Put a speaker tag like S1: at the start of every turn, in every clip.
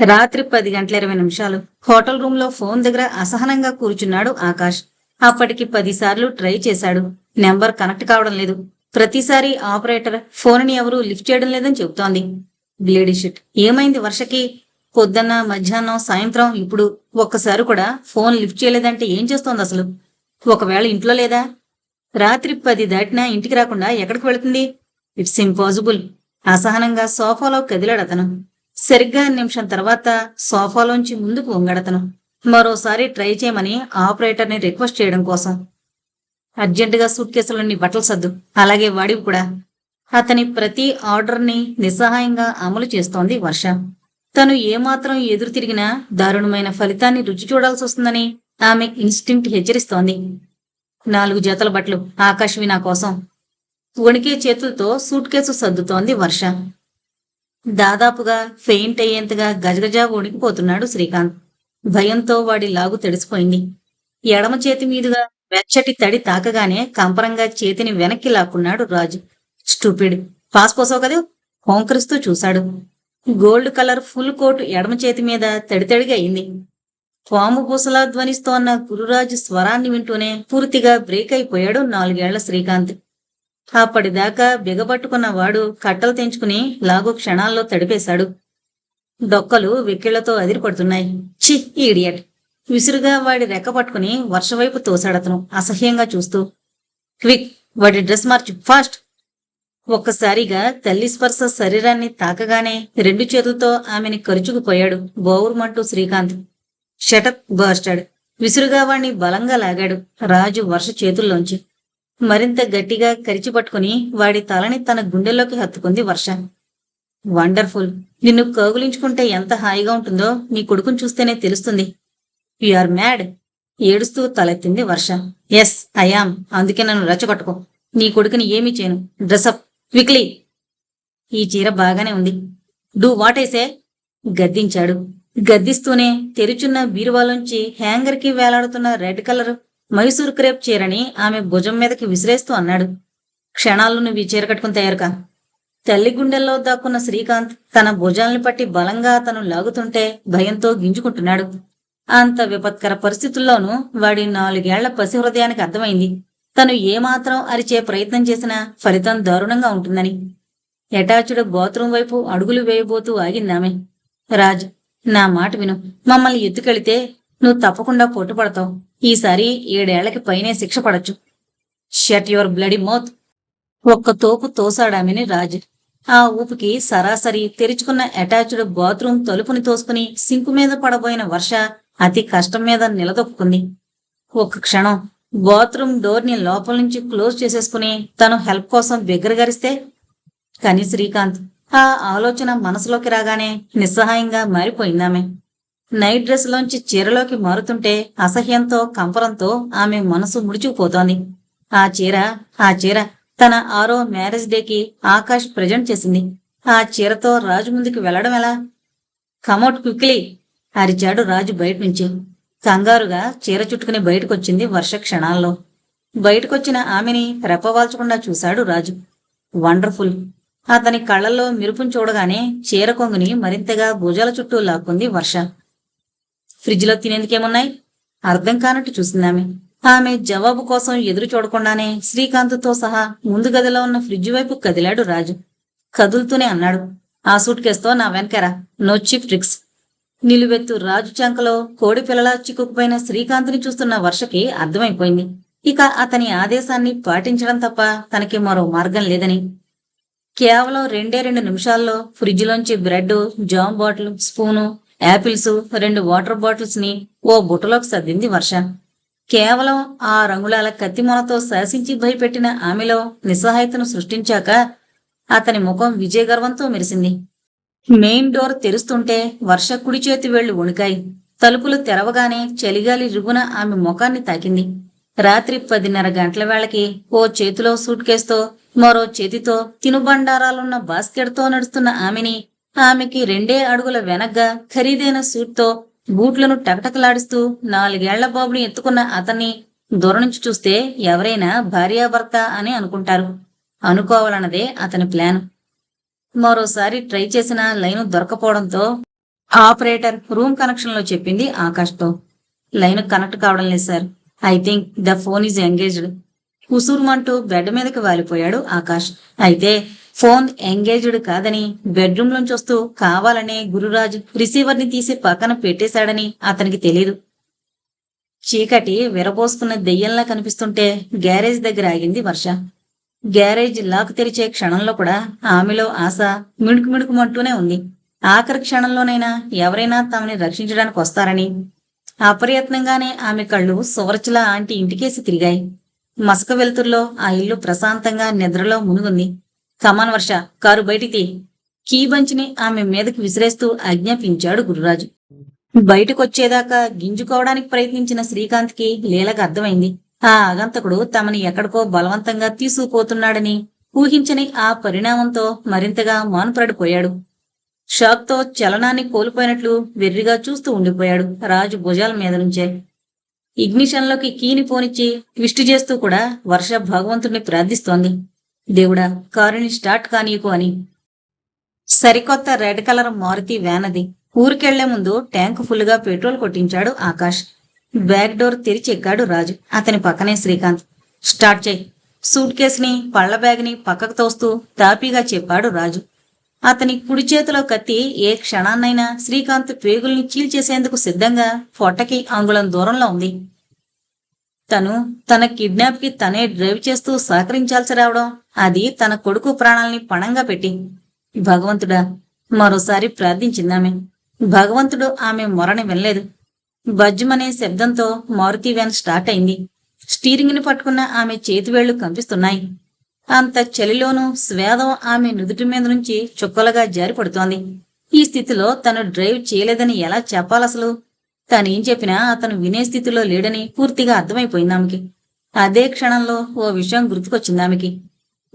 S1: రాత్రి పది గంటల ఇరవై నిమిషాలు హోటల్ రూమ్లో ఫోన్ దగ్గర అసహనంగా కూర్చున్నాడు ఆకాష్. అప్పటికి పదిసార్లు ట్రై చేశాడు. నెంబర్ కనెక్ట్ కావడం లేదు. ప్రతిసారి ఆపరేటర్ ఫోన్ ఎవరూ లిఫ్ట్ చేయడం లేదని చెబుతోంది. Bloody shit. ఏమైంది వర్షకి? పొద్దున్న మధ్యాహ్నం సాయంత్రం ఇప్పుడు ఒక్కసారి కూడా ఫోన్ లిఫ్ట్ చేయలేదంటే ఏం చేస్తోంది అసలు? ఒకవేళ ఇంట్లో లేదా? రాత్రి పది దాటినా ఇంటికి రాకుండా ఎక్కడికి వెళుతుంది? It's impossible. అసహనంగా సోఫాలో కదిలాడు అతను. సరిగ్గా నిమిషం తర్వాత సోఫాలోంచి ముందుకు వంగాడతను. మరోసారి ట్రై చేయమని ఆపరేటర్ని రిక్వెస్ట్ చేయడం కోసం. అర్జెంటుగా సూట్ కేసులోని బట్టలు సర్దు. అలాగే వాడివి కూడా. అతని ప్రతి ఆర్డర్ని నిస్సహాయంగా అమలు చేస్తోంది వర్ష. తను ఏమాత్రం ఎదురు తిరిగినా దారుణమైన ఫలితాన్ని రుచి చూడాల్సి వస్తుందని ఆమె ఇన్స్టింక్ట్ హెచ్చరిస్తోంది. నాలుగు జతల బట్టలు ఆకాశవి నా కోసం. వణికే చేతులతో సూట్ కేసు సర్దుతోంది వర్ష. దాదాపుగా ఫెయింట్ అయ్యేంతగా గజగజా వణికిపోతున్నాడు శ్రీకాంత్. భయంతో వాడి లాగు తడిసిపోయింది ఎడమ చేతి మీదుగా వెచ్చటి తడి తాకగానే కంపరంగా చేతిని వెనక్కి లాక్కున్నాడు రాజు. స్టూపిడ్. పాస్ పోసావు కదా? హోంకరిస్తూ చూశాడు. గోల్డ్ కలర్ ఫుల్ కోట్ ఎడమ చేతి మీద తడితడిగా అయింది. పాము పూసలా ధ్వనిస్తోన్న గురురాజు స్వరాన్ని వింటూనే పూర్తిగా బ్రేక్ అయిపోయాడు నాలుగేళ్ళ శ్రీకాంత్. అప్పటిదాకా బిగబట్టుకున్న వాడు కట్టలు తెంచుకుని లాగు క్షణాల్లో తడిపేశాడు. డొక్కలు వెక్కిళ్ళతో అదిరిపడుతున్నాయి. చి ఈడియట్. విసురుగా వాడి రెక్క పట్టుకుని వర్షవైపు తోశాడతను అసహ్యంగా చూస్తూ. క్విక్ వాడి డ్రెస్ మార్చు ఫాస్ట్. ఒక్కసారిగా తల్లి స్పర్శ శరీరాన్ని తాకగానే రెండు చేతులతో ఆమెని కరుచుకుపోయాడు బోవురుమంటూ శ్రీకాంత్. షటప్ బార్చాడు విసురుగా వాణ్ణి బలంగా లాగాడు. రాజు వర్ష చేతుల్లోంచి. మరింత గట్టిగా కరిచిపట్టుకుని వాడి తలని తన గుండెల్లోకి హత్తుకుంది వర్ష. వండర్ఫుల్. నిన్ను కౌగులించుకుంటే ఎంత హాయిగా ఉంటుందో నీ కొడుకుని చూస్తేనే తెలుస్తుంది. You are mad. ఏడుస్తూ తలెత్తింది వర్ష. ఎస్ ఐయామ్ అందుకే నన్ను రచ్చగొట్టుకో. నీ కొడుకుని ఏమీ చేయను. Dress up quickly. ఈ చీర బాగానే ఉంది. Do what ఐసే గద్దించాడు. గద్దిస్తూనే తెరుచున్న బీరువాలోంచి హ్యాంగర్కి వేలాడుతున్న రెడ్ కలర్. మైసూర్ క్రేప్ చీరని ఆమె భుజం మీదకి విసిరేస్తూ అన్నాడు. క్షణాల్లో నువ్వు ఈ చీర కట్టుకుని తయారుకా. తల్లి గుండెల్లో దాక్కున్న శ్రీకాంత్ తన భుజాల్ని పట్టి బలంగా తను లాగుతుంటే భయంతో గింజుకుంటున్నాడు. అంత విపత్కర పరిస్థితుల్లోనూ వాడి నాలుగేళ్ళ పసి హృదయానికి అర్థమైంది. తను ఏమాత్రం అరిచే ప్రయత్నం చేసినా ఫలితం దారుణంగా ఉంటుందని. ఎటాచుడు బాత్రూం వైపు అడుగులు వేయబోతూ ఆగిందామె. రాజ్ నా మాట విను. మమ్మల్ని ఎత్తుకెళితే నువ్వు తప్పకుండా పొట్టుపడతావు ఈసారి ఏడేళ్ళకి పైనే శిక్ష పడచ్చు. షట్ యువర్ బ్లడీ మౌత్ ఒక్క తోపు తోసాడామెని రాజ్. ఆ ఊపికి సరాసరి తెరుచుకున్న అటాచ్డ్ బాత్రూం తలుపుని తోసుకుని సింకు మీద పడబోయిన వర్ష అతి కష్టం మీద నిలదొక్కుంది ఒక్క క్షణం బాత్రూమ్ డోర్ని లోపల నుంచి క్లోజ్ చేసేసుకుని తను హెల్ప్ కోసం బిగ్గరగరిస్తే కానీ శ్రీకాంత్ ఆ ఆలోచన మనసులోకి రాగానే నిస్సహాయంగా మారిపోయిందామె. నైట్ డ్రెస్ లోంచి చీరలోకి మారుతుంటే అసహ్యంతో కంపరంతో ఆమె మనసు ముడుచుకుపోతోంది. ఆ చీర ఆ చీర తన ఆరో మ్యారేజ్ డేకి ఆకాష్ ప్రజెంట్ చేసింది. ఆ చీరతో రాజు ముందుకు వెళ్ళడం ఎలా? కమౌట్ క్విక్లీ అరిచాడు రాజు బయట నుంచి. కంగారుగా చీర చుట్టుకుని బయటకొచ్చింది వర్ష క్షణాల్లో. బయటకొచ్చిన ఆమెని రెప్పవాల్చకుండా చూశాడు రాజు. వండర్ఫుల్. అతని కళ్ళల్లో మెరుపును చూడగానే చీర కొంగుని మరింతగా భుజాల చుట్టూ లాక్కుంది వర్ష. ఫ్రిడ్జ్లో తినేందుకేమున్నాయి? అర్థం కానట్టు చూసిందామె. ఆమె జవాబు కోసం ఎదురు చూడకుండానే శ్రీకాంత్తో సహా ముందు గదిలో ఉన్న ఫ్రిడ్జ్ వైపు కదిలాడు రాజు. కదులుతూనే అన్నాడు. ఆ సూట్ కేసుతో నా వెనకరా. No cheap tricks. నిలువెత్తు రాజు చంకలో కోడి పిల్లలా చిక్కుకుపోయిన శ్రీకాంత్ని చూస్తున్న వర్షకి అర్థమైపోయింది. ఇక అతని ఆదేశాన్ని పాటించడం తప్ప తనకి మరో మార్గం లేదని. కేవలం రెండే రెండు నిమిషాల్లో ఫ్రిడ్జ్లోంచి bread jam bottle spoon apples రెండు వాటర్ బాటిల్స్ని ఓ బుట్టలోకి సర్దింది వర్ష. కేవలం ఆ రంగులాల కత్తిమొనతో శాసించి భయపెట్టిన ఆమెలో నిస్సహాయతను సృష్టించాక అతని ముఖం విజయగర్వంతో మెరిసింది. మెయిన్ డోర్ తెరుస్తుంటే వర్ష కుడి చేతి వేళ్ళు వణికాయి. తలుపులు తెరవగానే చలిగాలి రుగున ఆమె ముఖాన్ని తాకింది. రాత్రి పదిన్నర గంటల వేళకి ఓ చేతిలో సూట్ కేసుతో మరో చేతితో తినుబండారాలున్న బాస్కెట్తో నడుస్తున్న ఆమెని ఆమెకి రెండే అడుగుల వెనగ్గా ఖరీదైన సూట్తో బూట్లను టకటకలాడిస్తూ నాలుగేళ్ళ బాబుని ఎత్తుకున్న అతన్ని దూరం నుంచి చూస్తే ఎవరైనా భార్యాభర్త అని అనుకుంటారు. అనుకోవాలన్నదే అతని ప్లాన్. మరోసారి ట్రై చేసిన లైను దొరకపోవడంతో ఆపరేటర్ రూమ్ కనెక్షన్లో చెప్పింది ఆకాష్తో. లైన్ కనెక్ట్ కావడం లేదు sir. I think the phone is engaged. కుసూరుమంటూ bed మీదకి వాలిపోయాడు ఆకాష్. అయితే ఫోన్ ఎంగేజ్డ్ కాదని బెడ్రూమ్ నుంచి వస్తూ కావాలనే గురురాజు రిసీవర్ని తీసి పక్కన పెట్టేశాడని అతనికి తెలియదు చీకటి విరబోసుకున్న దెయ్యంలా కనిపిస్తుంటే గ్యారేజ్ దగ్గర ఆగింది వర్ష. గ్యారేజ్ లాక్ తెరిచే క్షణంలో కూడా ఆమెలో ఆశ మిణుకు మిణుకుమంటూనే ఉంది. ఆఖరి క్షణంలోనైనా ఎవరైనా తమని రక్షించడానికి వస్తారని. అప్రయత్నంగానే ఆమె కళ్ళు సువర్చల ఆంటీ ఇంటికేసి తిరిగాయి. మసక వెలుతుర్లో ఆ ఇల్లు ప్రశాంతంగా నిద్రలో మునుగుంది. కమాన్ వర్ష కారు బయటికి కీ బంచిని ఆమె మీదకి విసిరేస్తూ ఆజ్ఞాపించాడు గురురాజు. బయటకొచ్చేదాకా గింజుకోవడానికి ప్రయత్నించిన శ్రీకాంత్కి లీలకు అర్థమైంది. ఆ అగంతకుడు తమని ఎక్కడికో బలవంతంగా తీసుకుపోతున్నాడని ఊహించని ఆ పరిణామంతో మరింతగా మానుపడిపోయాడు. షాక్తో చలనాన్ని కోల్పోయినట్లు వెర్రిగా చూస్తూ ఉండిపోయాడు రాజు భుజాల మీద నుంచే. ఇగ్నిషన్లోకి కీని పోనిచ్చి ట్విస్ట్ చేస్తూ కూడా వర్ష భగవంతుడిని ప్రార్థిస్తోంది. దేవుడా కారుని స్టార్ట్ కానీకు అని. సరికొత్త రెడ్ కలర్ మారుతి వ్యాన్ అది ఊరికెళ్ళే ముందు ట్యాంకు ఫుల్గా పెట్రోల్ కొట్టించాడు ఆకాష్. బ్యాక్ డోర్ తెరిచి ఎక్కాడు రాజు. అతని పక్కనే శ్రీకాంత్. స్టార్ట్ చేయి. సూట్ కేసుని పళ్ళ బ్యాగ్ని పక్కకు తోస్తూ తాపీగా చెప్పాడు రాజు. అతని కుడి చేతిలో కత్తి ఏ క్షణాన్నైనా శ్రీకాంత్ పేగుల్ని చీల్చేసేందుకు సిద్ధంగా పొట్టకి అంగుళం దూరంలో ఉంది. తను తన కిడ్నాప్కి తనే డ్రైవ్ చేస్తూ సహకరించాల్సి రావడం అది తన కొడుకు ప్రాణాల్ని పణంగా పెట్టి భగవంతుడా మరోసారి ప్రార్థించిందామె. భగవంతుడు ఆమె మొరని వినలేదు. బజ్జుమనే శబ్దంతో మారుతి వ్యాన్ స్టార్ట్ అయింది. స్టీరింగ్ని పట్టుకున్న ఆమె చేతివేళ్ళు కంపిస్తున్నాయి. అంత చలిలోనూ స్వేదం ఆమె నుదుటి మీద నుంచి చుక్కలుగా జారిపడుతోంది. ఈ స్థితిలో తను డ్రైవ్ చేయలేదని ఎలా చెప్పాలసలు? తనేం చెప్పినా అతను వినే స్థితిలో లేడని పూర్తిగా అర్థమైపోయింది ఆమెకి అదే క్షణంలో ఓ విషయం గుర్తుకొచ్చింది ఆమెకి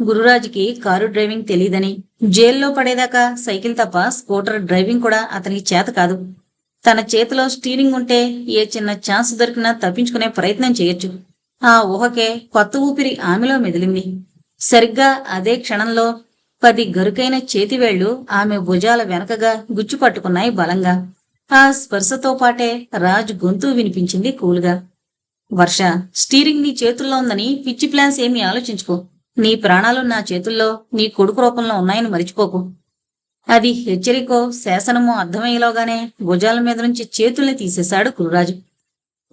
S1: గురురాజుకి కారు డ్రైవింగ్ తెలియదని జైల్లో పడేదాకా సైకిల్ తప్ప స్కూటర్ డ్రైవింగ్ కూడా అతనికి చేత కాదు. తన చేతిలో స్టీరింగ్ ఉంటే ఏ చిన్న ఛాన్స్ దొరికినా తప్పించుకునే ప్రయత్నం చేయొచ్చు. ఆ ఊహకే కొత్త ఊపిరి ఆమెలో మెదిలింది. సరిగ్గా అదే క్షణంలో పది గరుకైన చేతివేళ్ళు ఆమె భుజాల వెనకగా గుచ్చు పట్టుకున్నాయి బలంగా. ఆ స్పర్శతో పాటే రాజు గొంతు వినిపించింది కూలుగా. వర్ష స్టీరింగ్ నీ చేతుల్లో ఉందని పిచ్చి ప్లాన్స్ ఏమీ ఆలోచించుకో. నీ ప్రాణాలు నా చేతుల్లో నీ కొడుకు రూపంలో ఉన్నాయని మరిచిపోకు. అది హెచ్చరికో శాసనమో అర్థమయ్యేలోగానే భుజాల మీద నుంచి చేతుల్ని తీసేశాడు కురురాజు.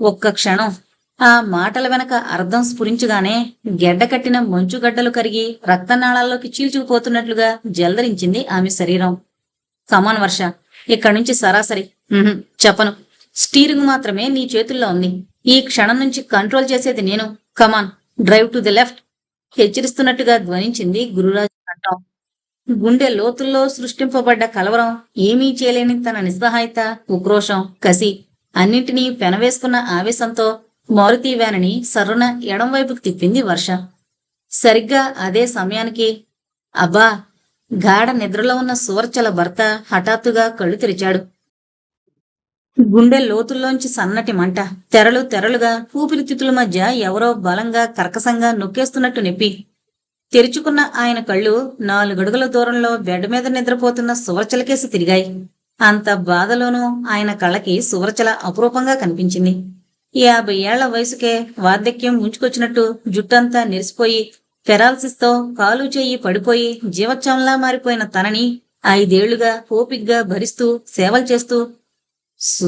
S1: ఒక్క క్షణం ఆ మాటల వెనక అర్థం స్ఫురించగానే గెడ్డ కట్టిన మంచుగడ్డలు కరిగి రక్తనాళాల్లోకి చీల్చుకుపోతున్నట్లుగా జల్దరించింది ఆమె శరీరం. కమాన్ వర్ష ఇక్కడి నుంచి సరాసరి. చెప్పను. స్టీరింగ్ మాత్రమే నీ చేతుల్లో ఉంది. ఈ క్షణం నుంచి కంట్రోల్ చేసేది నేను. Come on drive to the left. హెచ్చరిస్తున్నట్టుగా ధ్వనించింది గురురాజు కంఠం. గుండె లోతుల్లో సృష్టింపబడ్డ కలవరం ఏమీ చేయలేని తన నిస్సహాయత ఉక్రోషం కసి. అన్నింటినీ పెనవేసుకున్న ఆవేశంతో మారుతి వ్యానని సర్రున ఎడంవైపుకు తిప్పింది వర్ష. సరిగ్గా అదే సమయానికి అబ్బా గాఢ నిద్రలో ఉన్న సువర్చల భర్త హఠాత్తుగా కళ్ళు తెరిచాడు. గుండె లోతుల్లోంచి సన్నటి మంట. తెరలు తెరలుగా ఊపిరితిత్తుల మధ్య ఎవరో బలంగా కర్కసంగా నొక్కేస్తున్నట్టు నొప్పి. తెరుచుకున్న ఆయన కళ్ళు నాలుగడుగుల దూరంలో బెడ్ మీద నిద్రపోతున్న సువర్చలకేసి తిరిగాయి. అంత బాధలోనూ ఆయన కళ్ళకి సువర్చల అపురూపంగా కనిపించింది. యాభై ఏళ్ళ వయసుకే వార్ధక్యం ముంచుకొచ్చినట్టు జుట్టంతా నిరిసిపోయి పెరాల్సిస్తో కాలు చెయ్యి పడిపోయి జీవచ్చంలా మారిపోయిన తనని ఐదేళ్ళుగా ఓపిగ్గా భరిస్తూ సేవలు చేస్తూ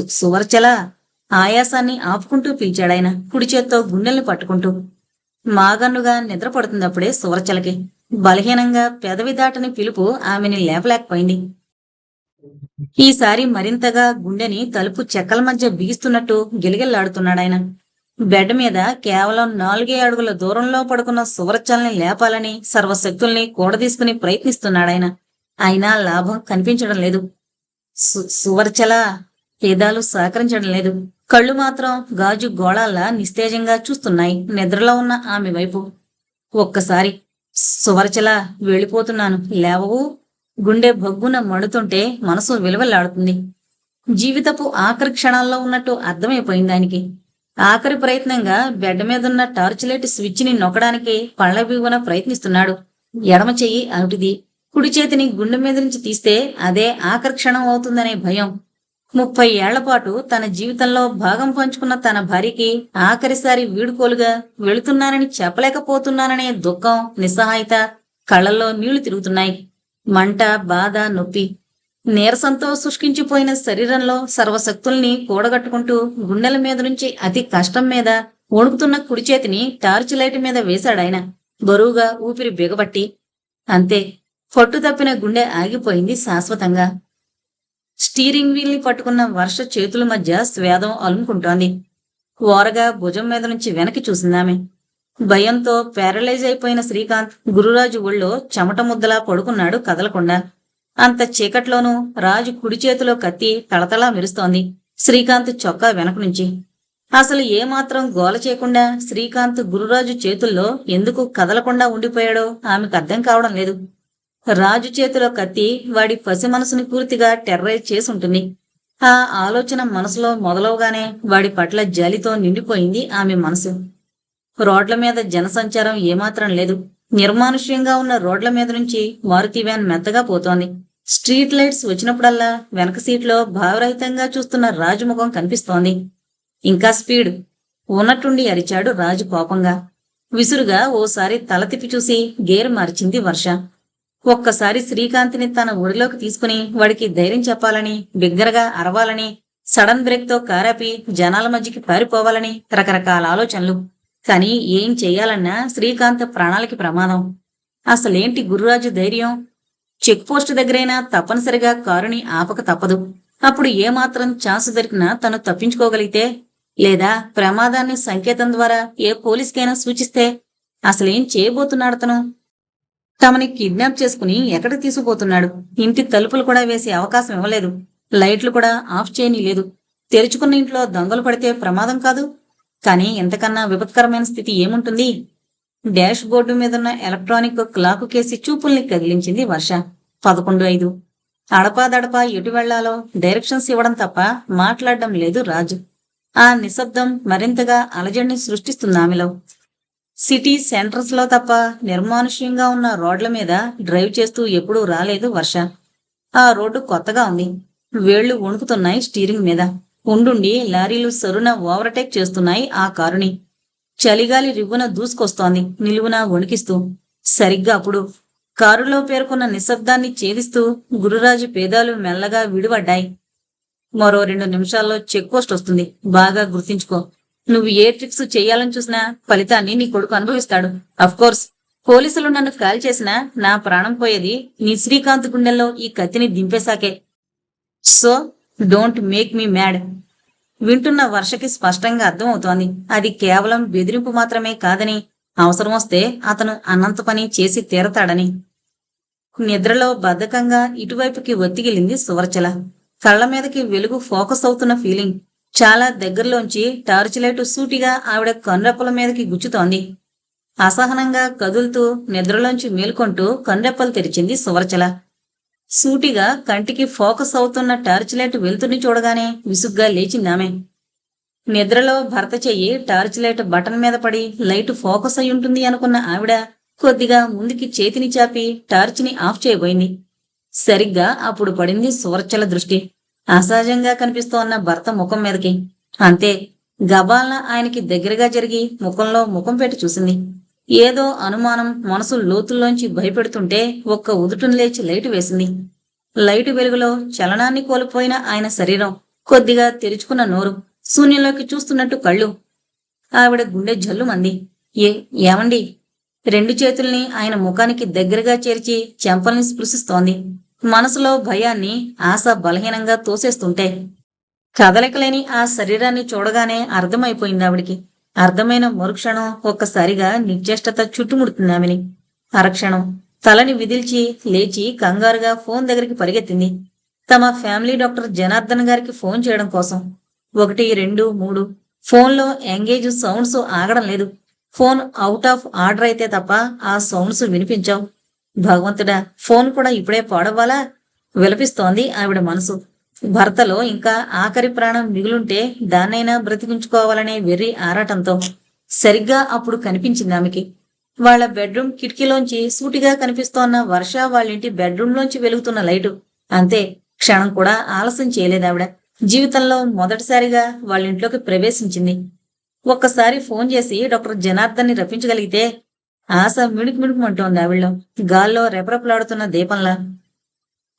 S1: సువర్చల ఆయాసాన్ని ఆపుకుంటూ పిలిచాడాయన కుడి చేత్తో గుండెల్ని పట్టుకుంటూ. మాగన్నుగా నిద్రపడుతుందప్పుడే సువర్చలకి బలహీనంగా పెదవి దాటని పిలుపు ఆమెని లేపలేకపోయింది. ఈసారి మరింతగా గుండెని తలుపు చెక్కల మధ్య బిగిస్తున్నట్టు గిలగిల్లాడుతున్నాడాయన. బెడ్ మీద కేవలం నాలుగే అడుగుల దూరంలో పడుకున్న సువర్చల్ని లేపాలని సర్వశక్తుల్ని కూడదీసుకుని ప్రయత్నిస్తున్నాడాయన. అయినా లాభం కనిపించడం లేదు. సు- సువర్చల పేదాలు సహకరించడం లేదు. కళ్ళు మాత్రం గాజు గోళాల్లా నిస్తేజంగా చూస్తున్నాయి. నిద్రలో ఉన్న ఆమె వైపు ఒక్కసారి సువర్చల వెళ్ళిపోతున్నాను. లేవవు. గుండె భగ్గున మడుతుంటే మనసు విలువలాడుతుంది జీవితపు ఆఖరి క్షణాల్లో ఉన్నట్టు అర్థమైపోయింది దానికి ఆఖరి ప్రయత్నంగా బెడ్ మీదున్న టార్చ్ లైట్ స్విచ్ని నొక్కడానికి పళ్ళ బిగున ప్రయత్నిస్తున్నాడు. ఎడమ చెయ్యి అవిటిది కుడి చేతిని గుండె మీద నుంచి తీస్తే అదే ఆఖరి క్షణం అవుతుందనే భయం. ముప్పై ఏళ్ళపాటు తన జీవితంలో భాగం పంచుకున్న తన భార్యకి ఆఖరిసారి వీడుకోలుగా వెళుతున్నానని చెప్పలేకపోతున్నాననే దుఃఖం నిస్సహాయత కళ్ళల్లో నీళ్ళు తిరుగుతున్నాయి. మంట బాధ నొప్పి. నీరసంతో శుష్కించిపోయిన శరీరంలో సర్వశక్తుల్ని కూడగట్టుకుంటూ గుండెల మీద నుంచి అతి కష్టం మీద వణుకుతున్న కుడి చేతిని టార్చ్ లైట్ మీద వేశాడాయన బరువుగా ఊపిరి బిగబట్టి అంతే. పొట్టు తప్పిన గుండె ఆగిపోయింది శాశ్వతంగా. స్టీరింగ్ వీల్ని పట్టుకున్న వర్ష చేతుల మధ్య స్వేదం అలుముకుంటోంది ఓరగా భుజం మీద నుంచి వెనక్కి చూసిందామె. భయంతో పారలైజ్ అయిపోయిన శ్రీకాంత్ గురురాజు ఒళ్ళో చెమట ముద్దలా పడుకున్నాడు కదలకుండా. అంత చీకట్లోనూ రాజు కుడి చేతిలో కత్తి తళతళా మెరుస్తోంది. శ్రీకాంత్ చొక్కా వెనక నుంచి. అసలు ఏమాత్రం గోల చేయకుండా శ్రీకాంత్ గురురాజు చేతుల్లో ఎందుకు కదలకుండా ఉండిపోయాడో ఆమెకు అర్థం కావడం లేదు. రాజు చేతిలో కత్తి వాడి పసి మనసుని పూర్తిగా టెర్రరైజ్ చేసి ఉంటుంది. ఆ ఆలోచన మనసులో మొదలవగానే వాడి పట్ల జాలితో నిండిపోయింది ఆమె మనసు. రోడ్ల మీద జనసంచారం ఏమాత్రం లేదు. నిర్మానుష్యంగా ఉన్న రోడ్ల మీద నుంచి మారుతి వ్యాన్ మెత్తగా పోతోంది. స్ట్రీట్ లైట్స్ వచ్చినప్పుడల్లా వెనక సీట్లో భావరహితంగా చూస్తున్న రాజు ముఖం కనిపిస్తోంది. ఇంకా స్పీడ్. ఉన్నట్టుండి అరిచాడు రాజు కోపంగా. విసురుగా ఓసారి తల తిప్పి చూసి గేర్ మార్చింది వర్ష. ఒక్కసారి శ్రీకాంత్ని తన ఊరిలోకి తీసుకుని వాడికి ధైర్యం చెప్పాలని బిగ్గరగా అరవాలని సడన్ బ్రేక్తో కారాపి జనాల మధ్యకి పారిపోవాలని రకరకాల ఆలోచనలు. కానీ ఏం చేయాలన్నా శ్రీకాంత్ ప్రాణాలకి ప్రమాదం. అసలేంటి గురురాజు ధైర్యం? చెక్ పోస్ట్ దగ్గరైనా తప్పనిసరిగా కారుని ఆపక తప్పదు. అప్పుడు ఏమాత్రం ఛాన్స్ దొరికినా తను తప్పించుకోగలిగితే లేదా ప్రమాదాన్ని సంకేతం ద్వారా ఏ పోలీస్కైనా సూచిస్తే అసలేం చేయబోతున్నాడు తను? తమని కిడ్నాప్ చేసుకుని ఎక్కడికి తీసుకుపోతున్నాడు? ఇంటి తలుపులు కూడా వేసే అవకాశం ఇవ్వలేదు. లైట్లు కూడా ఆఫ్ చేయని లేదు. తెరుచుకున్న ఇంట్లో దొంగలు పడితే ప్రమాదం కాదు. కానీ ఇంతకన్నా విపత్కరమైన స్థితి ఏముంటుంది? డాష్ బోర్డు మీదున్న ఎలక్ట్రానిక్ క్లాకు కేసి చూపుల్ని కదిలించింది వర్ష. పదకొండు ఐదు. అడపాదడపా ఎటు వెళ్ళాలో డైరెక్షన్స్ ఇవ్వడం తప్ప మాట్లాడడం లేదు రాజు. ఆ నిశ్శబ్దం మరింతగా అలజడిని సృష్టిస్తుంది ఆమెలో. సిటీ సెంటర్స్లో తప్ప నిర్మానుష్యంగా ఉన్న రోడ్ల మీద డ్రైవ్ చేస్తూ ఎప్పుడూ రాలేదు వర్ష. ఆ రోడ్డు కొత్తగా ఉంది. వేళ్ళు వణుకుతున్నాయి స్టీరింగ్ మీద. ఉండుండి లారీలు సరున ఓవర్టేక్ చేస్తున్నాయి ఆ కారుని. చలిగాలి రివ్వున దూసుకొస్తోంది నిలువున వణికిస్తూ. సరిగ్గా అప్పుడు కారులో పేర్కొన్న నిశ్శబ్దాన్ని ఛేదిస్తూ గురురాజు పేదాలు మెల్లగా విడిపడ్డాయి. మరో రెండు నిమిషాల్లో చెక్ పోస్ట్ వస్తుంది. బాగా గుర్తించుకో. నువ్వు ఏ ట్రిక్స్ చేయాలని చూసినా ఫలితాన్ని నీ కొడుకు అనుభవిస్తాడు. కోర్స్ పోలీసులు నన్ను కాల్ చేసినా నా ప్రాణం పోయేది నీ శ్రీకాంత్ గుండెల్లో ఈ కత్తిని దింపేశాకే. So don't make me mad వింటున్న వర్షకి స్పష్టంగా అర్థమవుతోంది. అది కేవలం బెదిరింపు మాత్రమే కాదని అవసరం వస్తే అతను అనంత పని చేసి తీరతాడని. నిద్రలో బద్ధకంగా ఇటువైపుకి ఒత్తిగిలింది సువర్చల. కళ్ళ మీదకి వెలుగు ఫోకస్ అవుతున్న ఫీలింగ్ చాలా దగ్గరలోంచి టార్చ్ లైటు సూటిగా ఆవిడ కన్రెప్పల మీదకి గుచ్చుతోంది. అసహనంగా కదులుతూ నిద్రలోంచి మేల్కొంటూ కన్రెప్పలు తెరిచింది సువర్చల. సూటిగా కంటికి ఫోకస్ అవుతున్న టార్చ్ లైట్ వెలుతుర్ని చూడగానే విసుగ్గా లేచిందామె నిద్రలో భర్త చెయ్యి టార్చ్ లైట్ బటన్ మీద పడి లైట్ ఫోకస్ అయి ఉంటుంది అనుకున్న ఆవిడ కొద్దిగా ముందుకి చేతిని చాపి టార్చ్ని ఆఫ్ చేయబోయింది. సరిగ్గా అప్పుడు పడింది సువర్చల దృష్టి. అసహజంగా కనిపిస్తోన్న భర్త ముఖం మీదకి. అంతే గబాల్న ఆయనకి దగ్గరగా జరిగి ముఖంలో ముఖం పెట్టి చూసింది. ఏదో అనుమానం మనసు లోతుల్లోంచి భయపెడుతుంటే ఒక్క ఉదుటును లేచి లైటు వేసింది. లైటు వెలుగులో చలనాన్ని కోల్పోయిన ఆయన శరీరం కొద్దిగా తెరుచుకున్న నోరు శూన్యంలోకి చూస్తున్నట్టు కళ్ళు. ఆవిడ గుండె జల్లుమంది. ఏ ఏమండి? రెండు చేతుల్ని ఆయన ముఖానికి దగ్గరగా చేర్చి చెంపల్ని స్పృశిస్తోంది. మనసులో భయాన్ని ఆశ బలహీనంగా తోసేస్తుంటే కదలికలేని ఆ శరీరాన్ని చూడగానే అర్థమైపోయింది ఆవిడికి. అర్థమైన మరుక్షణం ఒక్కసారిగా నిర్జష్టత చుట్టుముడుతుంది ఆమెని. అరక్షణం తలని విదిల్చి లేచి కంగారుగా ఫోన్ దగ్గరికి పరిగెత్తింది. తమ ఫ్యామిలీ డాక్టర్ జనార్దన్ గారికి ఫోన్ చేయడం కోసం. ఒకటి రెండు మూడు. ఫోన్లో ఎంగేజ్ సౌండ్స్ ఆగడం లేదు. ఫోన్ అవుట్ ఆఫ్ ఆర్డర్ అయితే తప్ప ఆ సౌండ్స్ వినిపించావు. భగవంతుడా ఫోన్ కూడా ఇప్పుడే పాడవ్వాలా? విలపిస్తోంది ఆవిడ మనసు. భర్తలో ఇంకా ఆఖరి ప్రాణం మిగులుంటే దాన్నైనా బ్రతికించుకోవాలనే వెర్రి ఆరాటంతో. సరిగ్గా అప్పుడు కనిపించింది ఆమెకి. వాళ్ళ బెడ్రూమ్ కిటికీలోంచి సూటిగా కనిపిస్తోన్న వర్ష వాళ్ళింటి బెడ్రూమ్లోంచి వెలుగుతున్న లైటు. అంతే క్షణం కూడా ఆలస్యం చేయలేదు ఆవిడ. జీవితంలో మొదటిసారిగా వాళ్ళ ఇంట్లోకి ప్రవేశించింది. ఒక్కసారి ఫోన్ చేసి డాక్టర్ జనార్దన్ని రప్పించగలిగితే ఆశ మిణుకు మిణుకుమంటోంది ఆవిళ్ళలో గాల్లో రెపరెపలాడుతున్న దీపంలా.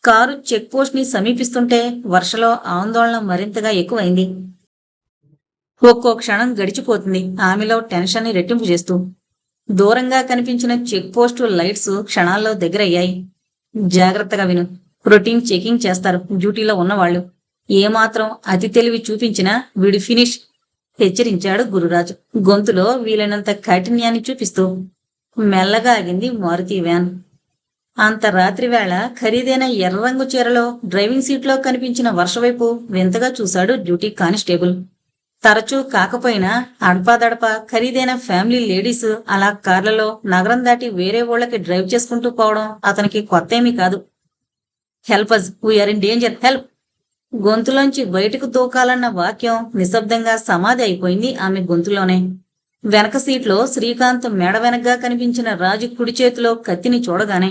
S1: కారు చెక్ పోస్ట్ని సమీపిస్తుంటే వర్షలో ఆందోళన మరింతగా ఎక్కువైంది. ఒక్కో క్షణం గడిచిపోతుంది ఆమెలో టెన్షన్ని రెట్టింపు చేస్తూ. దూరంగా కనిపించిన చెక్ పోస్ట్ లైట్స్ క్షణాల్లో దగ్గరయ్యాయి. జాగ్రత్తగా విను. రొటీన్ చెకింగ్ చేస్తారు డ్యూటీలో ఉన్నవాళ్ళు ఏమాత్రం అతి తెలివి చూపించినా వీడు ఫినిష్. హెచ్చరించాడు గురురాజు. గొంతులో వీలైనంత కాఠిన్యాన్ని చూపిస్తూ. మెల్లగా ఆగింది మారుతి వ్యాన్. అంత రాత్రి వేళ ఖరీదైన ఎర్రరంగు చీరలో డ్రైవింగ్ సీట్లో కనిపించిన వర్షవైపు వింతగా చూశాడు డ్యూటీ కానిస్టేబుల్. తరచూ కాకపోయినా అడపాదడప ఖరీదైన ఫ్యామిలీ లేడీస్ అలా కార్లలో నగరం దాటి వేరే ఊళ్ళకి డ్రైవ్ చేసుకుంటూ పోవడం అతనికి కొత్త ఏమీ కాదు. Help us we are in danger help గొంతులోంచి బయటకు దూకాలన్న వాక్యం నిశ్శబ్దంగా సమాధి అయిపోయింది ఆమె గొంతులోనే. వెనక సీట్లో శ్రీకాంత్ మెడ వెనగ్గా కనిపించిన రాజు కుడి చేతిలో కత్తిని చూడగానే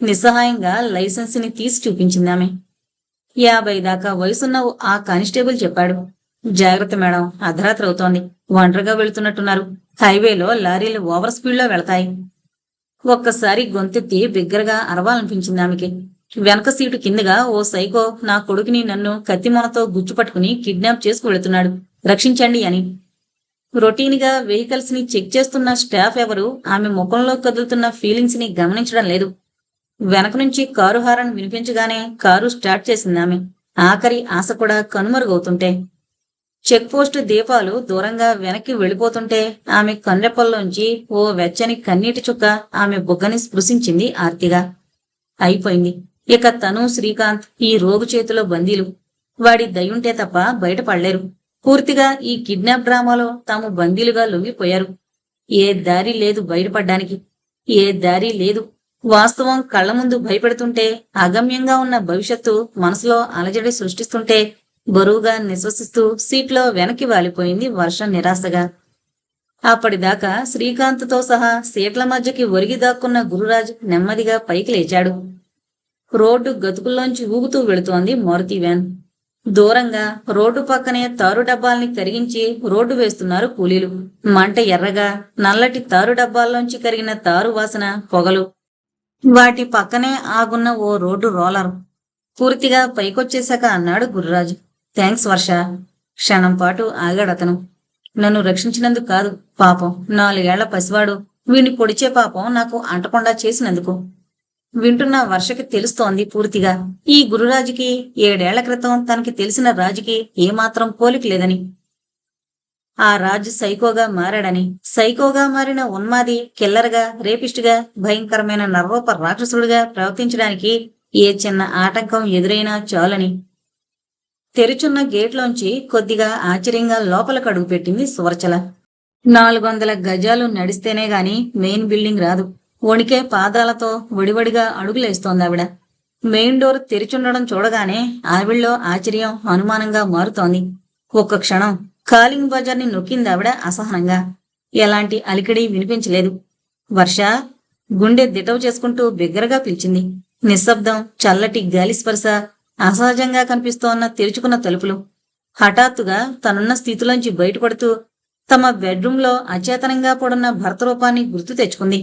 S1: నిస్సహాయంగా లైసెన్స్ని తీసి చూపించింది ఆమె యాభై దాకా వయసున్న ఆ కానిస్టేబుల్ చెప్పాడు జాగ్రత్త మేడం అర్ధరాత్రి అవుతోంది. ఒంటరిగా వెళుతున్నట్టున్నారు. హైవేలో లారీలు ఓవర్ స్పీడ్లో వెళతాయి. ఒక్కసారి గొంతెత్తి బిగ్గరగా అరవాలనిపించింది ఆమెకి. వెనక సీటు కిందగా ఓ సైకో నా కొడుకుని నన్ను కత్తిమొనతో గుచ్చుపట్టుకుని కిడ్నాప్ చేసుకు వెళుతున్నాడు. రక్షించండి అని రొటీన్గా వెహికల్స్ని చెక్ చేస్తున్న స్టాఫ్ ఎవరు ఆమె ముఖంలో కదులుతున్న ఫీలింగ్స్ని గమనించడం లేదు. వెనక నుంచి కారు హారన్ వినిపించగానే కారు స్టార్ట్ చేసింది ఆమె. ఆఖరి ఆశ కూడా కనుమరుగవుతుంటే. చెక్ పోస్ట్ దీపాలు దూరంగా వెనక్కి వెళ్ళిపోతుంటే ఆమె కన్నెప్పల్లోంచి ఓ వెచ్చని కన్నీటి చుక్క ఆమె బుగ్గని స్పృశించింది ఆర్తిగా. అయిపోయింది. ఇక తను శ్రీకాంత్ ఈ రోగు చేతిలో బందీలు. వాడి దయుంటే తప్ప బయటపడలేరు పూర్తిగా ఈ కిడ్నాప్ డ్రామాలో తాము బందీలుగా లొంగిపోయారు. ఏ దారి లేదు బయటపడ్డానికి. ఏ దారి లేదు. వాస్తవం కళ్ళ ముందు భయపెడుతుంటే అగమ్యంగా ఉన్న భవిష్యత్తు మనసులో అలజడి సృష్టిస్తుంటే బరువుగా నిశ్వసిస్తూ సీట్లో వెనక్కి వాలిపోయింది వర్ష నిరాశగా. అప్పటిదాకా శ్రీకాంత్తో సహా సీట్ల మధ్యకి ఒరిగి దాక్కున్న గురురాజ్ నెమ్మదిగా పైకి లేచాడు. రోడ్డు గతుకుల్లోంచి ఊగుతూ వెళుతోంది మారుతి వ్యాన్. దూరంగా రోడ్డు పక్కనే తారు డబ్బాల్ని కరిగించి రోడ్డు వేస్తున్నారు కూలీలు. మంట ఎర్రగా నల్లటి తారు డబ్బాల్లోంచి కరిగిన తారు వాసన పొగలు. వాటి పక్కనే ఆగున్న ఓ రోడ్డు రోలర్. పూర్తిగా పైకొచ్చేశాక అన్నాడు గురురాజు. థ్యాంక్స్ వర్ష. క్షణం పాటు ఆగాడతను నన్ను రక్షించినందుకు కాదు పాపం. నాలుగేళ్ళ పసివాడు. వీణ్ణి పొడిచే పాపం నాకు అంటకుండా చేసినందుకు. వింటున్న వర్షకి తెలుస్తోంది పూర్తిగా. ఈ గురురాజుకి ఏడేళ్ళ క్రితం తనకి తెలిసిన రాజుకి ఏమాత్రం పోలిక లేదని. ఆ రాజు సైకోగా మారాడని. సైకోగా మారిన ఉన్మాది కిల్లర్గా రేపిస్టుగా భయంకరమైన నర్వోప రాక్షసుడిగా ప్రవర్తించడానికి ఏ చిన్న ఆటంకం ఎదురైనా చాలని. తెరుచున్న గేట్లోంచి కొద్దిగా ఆశ్చర్యంగా లోపలకు అడుగుపెట్టింది సువర్చల. నాలుగు వందల గజాలు నడిస్తేనే గాని మెయిన్ బిల్డింగ్ రాదు. వణికే పాదాలతో వడివడిగా అడుగులేస్తోంది ఆవిడ. మెయిన్ డోర్ తెరిచుండడం చూడగానే ఆవిడలో ఆశ్చర్యం అనుమానంగా మారుతోంది. ఒక్క క్షణం కాలింగ్ బజార్ని నొక్కింది ఆవిడ అసహనంగా. ఎలాంటి అలికిడి వినిపించలేదు. వర్ష గుండె దిటవు చేసుకుంటూ బిగ్గరగా పిలిచింది. నిశ్శబ్దం చల్లటి గాలి స్పర్శ అసహజంగా కనిపిస్తోన్న తెరుచుకున్న తలుపులు. హఠాత్తుగా తనున్న స్థితిలోంచి బయటపడుతూ తమ బెడ్రూంలో అచేతనంగా పడున్న భర్త రూపాన్ని గుర్తు తెచ్చుకుంది.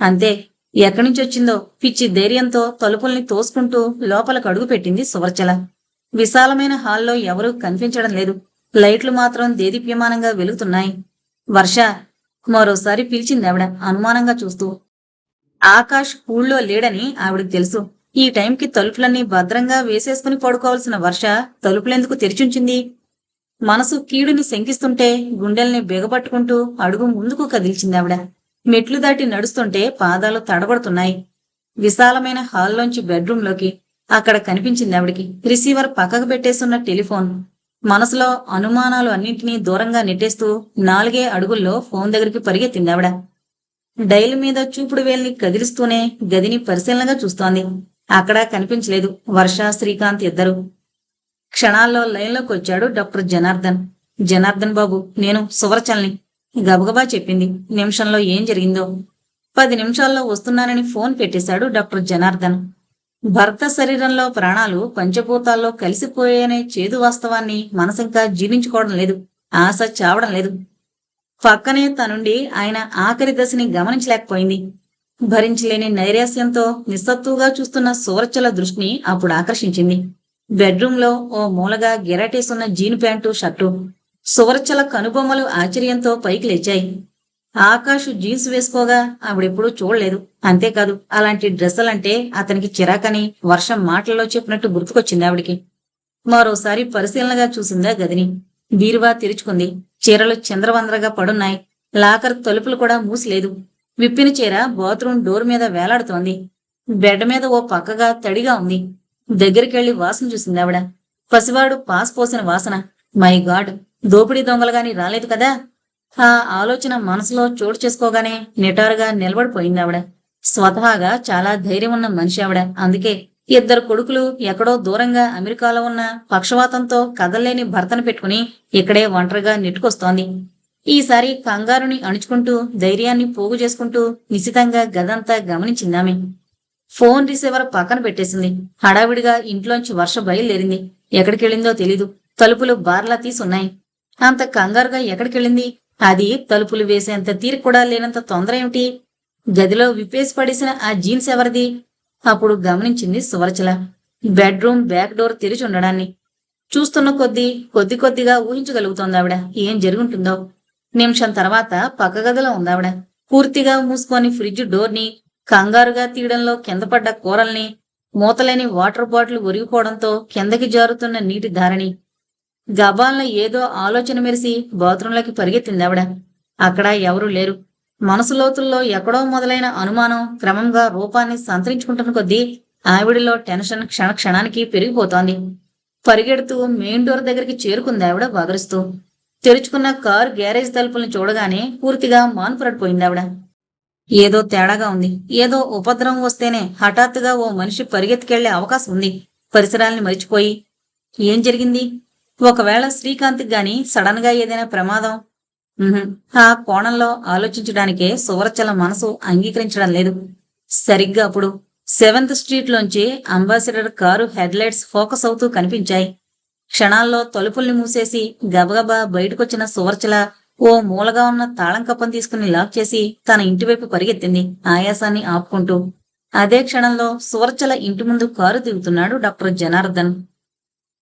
S1: అంతే. ఎక్కడి నుంచి వచ్చిందో పిచ్చి ధైర్యంతో తలుపుల్ని తోసుకుంటూ లోపలకు అడుగు పెట్టింది సువర్చల. విశాలమైన హాల్లో ఎవరూ కనిపించడం లేదు. లైట్లు మాత్రం దేదీప్యమానంగా వెలుగుతున్నాయి. వర్ష మరోసారి పిలిచింది ఆవిడ అనుమానంగా చూస్తూ. ఆకాష్ ఊళ్ళో లేడని ఆవిడకి తెలుసు. ఈ టైంకి తలుపులన్నీ భద్రంగా వేసేసుకుని పడుకోవాల్సిన వర్ష తలుపులెందుకు తెరిచుంచింది? మనసు కీడుని శంకిస్తుంటే గుండెల్ని బిగపట్టుకుంటూ అడుగు ముందుకు కదిల్చింది ఆవిడ మెట్లు దాటి నడుస్తుంటే పాదాలు తడబడుతున్నాయి. విశాలమైన హాల్లోంచి బెడ్రూంలోకి అక్కడ కనిపించింది ఆవిడికి. రిసీవర్ పక్కకు పెట్టేస్తున్న టెలిఫోన్. మనసులో అనుమానాలు అన్నింటినీ దూరంగా నెట్టేస్తూ నాలుగే అడుగుల్లో ఫోన్ దగ్గరికి పరిగెత్తింది ఆవిడ. డైల్ మీద చూపుడు వేల్ని కదిలిస్తూనే గదిని పరిశీలనగా చూస్తోంది. అక్కడా కనిపించలేదు. వర్ష శ్రీకాంత్ ఇద్దరు. క్షణాల్లో లైన్లోకి వచ్చాడు డాక్టర్ జనార్దన్. జనార్దన్ బాబు నేను సువర్చల్ని. గబగబా చెప్పింది. నిమిషంలో ఏం జరిగిందో. పది నిమిషాల్లో వస్తున్నానని ఫోన్ పెట్టేశాడు డాక్టర్ జనార్దన్. భర్త శరీరంలో ప్రాణాలు పంచభూతాల్లో కలిసిపోయాయనే చేదు వాస్తవాన్ని మనసింకా జీర్ణించుకోవడం లేదు. ఆశ చావడం లేదు. పక్కనే తనుండి ఆయన ఆఖరి దశని గమనించలేకపోయింది. భరించలేని నైరాస్యంతో నిస్సత్తుగా చూస్తున్న సూరచ్చల దృష్టిని అప్పుడు ఆకర్షించింది. బెడ్రూంలో ఓ మూలగా గిరాటేసున్న జీన్ ప్యాంటు షర్టు. సువర్చల కనుబొమ్మలు ఆశ్చర్యంతో పైకి లేచాయి. ఆకాష్ జీన్స్ వేసుకోగా ఆవిడెప్పుడూ చూడలేదు. అంతేకాదు అలాంటి డ్రెస్సులంటే అతనికి చిరాకని వర్షం మాటల్లో చెప్పినట్టు గుర్తుకొచ్చింది ఆవిడికి. మరోసారి పరిశీలనగా చూసిందా గదిని. బీరువా తెరుచుకుంది. చీరలు చంద్రవందరగా పడున్నాయి. లాకర్ తలుపులు కూడా మూసిలేదు. విప్పిన చీర బాత్రూమ్ డోర్ మీద వేలాడుతోంది. బెడ్ మీద ఓ పక్కగా తడిగా ఉంది. దగ్గరికెళ్ళి వాసన చూసింది ఆవిడ. పసివాడు పాస్ పోసిన వాసన. My god! దోపిడీ దొంగలు గాని రాలేదు కదా? ఆ ఆలోచన మనసులో చోటు చేసుకోగానే నిటారుగా నిలబడిపోయింది ఆవిడ. స్వతహాగా చాలా ధైర్యం ఉన్న మనిషి ఆవిడ. అందుకే ఇద్దరు కొడుకులు ఎక్కడో దూరంగా అమెరికాలో ఉన్న పక్షవాతంతో కదల్లేని భర్తను పెట్టుకుని ఇక్కడే ఒంటరిగా నెట్టుకొస్తోంది. ఈసారి కంగారుని అణుచుకుంటూ ధైర్యాన్ని పోగు చేసుకుంటూ నిశితంగా గదంతా గమనించిందామె ఫోన్ రిసీవర్ పక్కన పెట్టేసింది. హడావిడిగా ఇంట్లోంచి వర్ష బయలుదేరింది. ఎక్కడికెళ్ళిందో తెలీదు. తలుపులు బార్లా తీసున్నాయి అంత కంగారుగా ఎక్కడికెళ్ళింది? అది తలుపులు వేసేంత తీరు కూడా లేనంత తొందర ఏమిటి? గదిలో విప్పేసి పడేసిన ఆ జీన్స్ ఎవరిది? అప్పుడు గమనించింది సువర్చల. బెడ్రూమ్ బ్యాక్ డోర్ తెరిచి ఉండడాన్ని. చూస్తున్న కొద్దీ కొద్ది కొద్దిగా ఊహించగలుగుతోంది ఆవిడ. ఏం జరుగుంటుందో. నిమిషం తర్వాత పక్క గదిలో ఉందావిడ పూర్తిగా మూసుకొని ఫ్రిడ్జ్ డోర్ని కంగారుగా తీయడంలో కింద పడ్డ కూరల్ని మూతలేని వాటర్ బాటిల్ ఒరిగిపోవడంతో కిందకి జారుతున్న నీటి ధారని గబాల్న ఏదో ఆలోచన మెరిసి బాత్రూంలోకి పరిగెత్తింది ఆవిడ. అక్కడ ఎవరూ లేరు. మనసు లోతుల్లో ఎక్కడో మొదలైన అనుమానం క్రమంగా రూపాన్ని సంతరించుకుంటున్న కొద్దీ ఆవిడలో టెన్షన్ క్షణ క్షణానికి పెరిగిపోతోంది. పరిగెడుతూ మెయిన్ డోర్ దగ్గరికి చేరుకుంది ఆవిడ వగరుస్తూ. తెరుచుకున్న కారు గ్యారేజ్ తలుపులను చూడగానే పూర్తిగా మాన్పురడిపోయింది ఆవిడ. ఏదో తేడాగా ఉంది. ఏదో ఉపద్రవం వస్తేనే హఠాత్తుగా ఓ మనిషి పరిగెత్తుకెళ్ళే అవకాశం ఉంది. పరిసరాల్ని మరిచిపోయి ఏం జరిగింది? ఒకవేళ శ్రీకాంత్కి గాని సడన్గా ఏదైనా ప్రమాదం ఆ కోణంలో ఆలోచించడానికే సువరచల మనసు అంగీకరించడం లేదు. సరిగ్గా అప్పుడు సెవెంత్ స్ట్రీట్ లోంచి అంబాసిడర్ కారు హెడ్లైట్స్ ఫోకస్ అవుతూ కనిపించాయి. క్షణాల్లో తలుపుల్ని మూసేసి గబగబా బయటకొచ్చిన సువర్చల ఓ మూలగా ఉన్న తాళం కప్పం తీసుకుని లాక్ చేసి తన ఇంటివైపు పరిగెత్తింది ఆయాసాన్ని ఆపుకుంటూ. అదే క్షణంలో సువర్చల ఇంటి ముందు కారు దిగుతున్నాడు డాక్టర్ జనార్దన్.